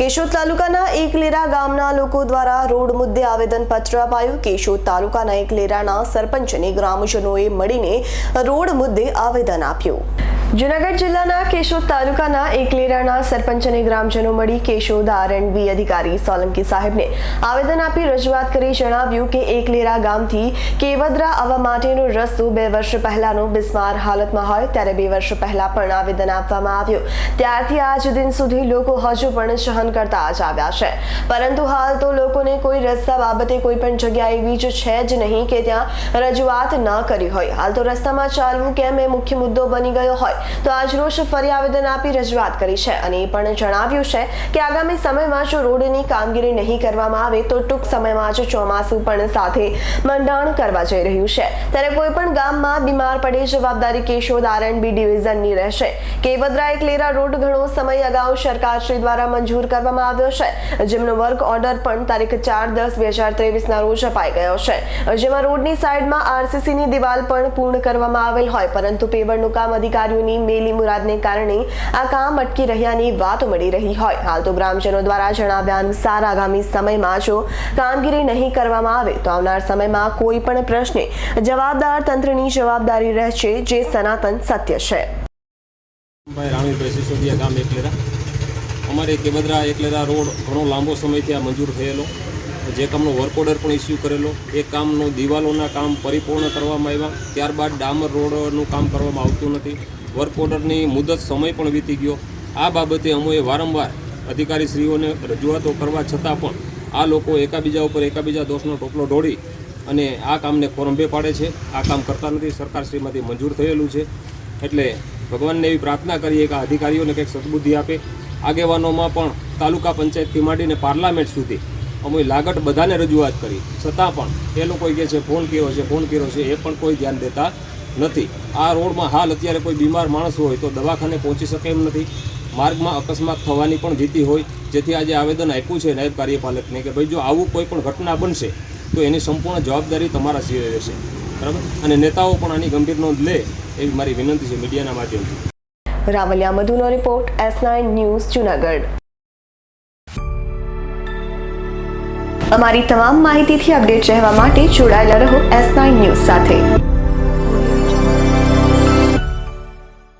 કેશોદ તાલુકાના એકલેરા ગામના લોકો દ્વારા રોડ મુદ્દે આવેદનપત્ર અપાયું. કેશોદ તાલુકાના એકલેરાના સરપંચને ગ્રામજનોએ મળીને રોડ મુદ્દે આવેદન આપ્યું. જુનાગઢ જિલ્લાના કેશોદ તાલુકાના એકલેરાના સરપંચ અને ગ્રામજનો મળી કેશોદ બી અધિકારી સોલંકી સાહેબને આવેદન આપી રજૂઆત કરી જણાવ્યું કે એકલેરા ગામથી કેવદરા આવવા માટેનો રસ્તો બે વર્ષ પહેલાનો બિસ્માર હાલતમાં હોય ત્યારે બે વર્ષ પહેલા પણ આવેદન આપવામાં આવ્યું. ત્યારથી આજ દિન સુધી લોકો હજુ પણ સહન કરતા જ આવ્યા છે. પરંતુ હાલ તો લોકોને કોઈ રસ્તા બાબતે કોઈ પણ જગ્યા એવી જ છે જ નહીં કે ત્યાં રજૂઆત ન કરી હોય. હાલ તો રસ્તામાં ચાલવું કેમ એ મુખ્ય મુદ્દો બની ગયો હોય. તો આજ રોજ ફરી આવેદન આપી રજૂઆત કરી છે અને એ પણ જણાવ્યું છે કે આગામી સમયમાં જો રોડની કામગીરી નહીં કરવામાં આવે તો ટૂંક સમયમાં જ ચોમાસું પણ સાથે મંડાણ કરવા જઈ રહ્યું છે. ત્યારે કોઈ પણ ગામમાં બીમાર પડે જવાબદારી કેશોદ બી ડિવિઝનની રહેશે. કેવદરા એકલેરા રોડ ઘણો સમય અગાઉ સરકારશ્રી દ્વારા મંજૂર કરવામાં આવ્યો છે. જેમનો વર્ક ઓર્ડર પણ તારીખ ચાર દસ બે હજાર ત્રેવીસના રોજ અપાઈ ગયો છે. જેમાં રોડની સાઈડમાં આરસીસીની દિવાલ પણ પૂર્ણ કરવામાં આવેલ હોય, પરંતુ પેવરનું કામ અધિકારીઓની મેલી મુરાદને કારણે આ કામ અટકી રહ્યાની વાત મળી રહી હોય. હાલ તો ગ્રામજનો દ્વારા જણાવ્યા અનુસાર આગામી સમયમાં જો કામગીરી નહીં કરવામાં આવે તો આવનાર સમયમાં કોઈ પણ પ્રશ્ને જવાબદાર તંત્રની જવાબદારી રહેશે જે સનાતન સત્ય છે. અમારે કેબદરા એકલેરા રોડ ઘણો લાંબો સમયથી આ મંજૂર થયેલો. જે કામનો વર્ક ઓર્ડર પણ ઇસ્યુ કરેલો. એ કામનો દિવાલોના કામ પરિપૂર્ણ કરવામાં આવ્યા. ત્યારબાદ ડામર રોડનું કામ કરવામાં આવતું નથી. વર્ક ઓર્ડરની મુદત સમય પણ વીતી ગયો. આ બાબતે અમોએ વારંવાર અધિકારીશ્રીઓને રજૂઆતો કરવા છતાં પણ આ લોકો એકાબીજા ઉપર એકાબીજા દોષનો ટોપલો ઢોળી અને આ કામને કોરંભે પાડે છે. આ કામ કરતા નથી. સરકારશ્રીમાંથી મંજૂર થયેલું છે. એટલે ભગવાનને એવી પ્રાર્થના કરીએ કે આ અધિકારીઓને કંઈક સદબુદ્ધિ આપે. આગેવાનોમાં પણ તાલુકા પંચાયતથી માંડીને પાર્લામેન્ટ સુધી અમે લાગટ બધાને રજૂઆત કરી. છતાં પણ એ લોકો કહે છે, ફોન કર્યો છે, ફોન કર્યો છે. એ પણ કોઈ ધ્યાન દેતા નથી. આ રોડમાં હાલ અત્યારે કોઈ બીમાર માણસ હોય તો દવાખાને પહોંચી શકે એમ નથી. માર્ગમાં અકસ્માત થવાની પણ ભીતિ હોય. જેથી આજે આવેદન આપ્યું છે નાયબ કાર્યપાલકને કે ભાઈ જો આવું કોઈ પણ ઘટના બનશે, તો એની સંપૂર્ણ જવાબદારી તમારા સિવાય રહેશે. બરાબર? અને નેતાઓ પણ આની ગંભીર નોંધ લે એવી મારી વિનંતી છે મીડિયાના માધ્યમથી. Ravaliya મધુનો report, S nine news, Junagadh. અમારી તમામ માહિતીથી અપડેટ રહેવા માટે જોડાયેલા રહો એસ નાઇન ન્યૂઝ સાથે.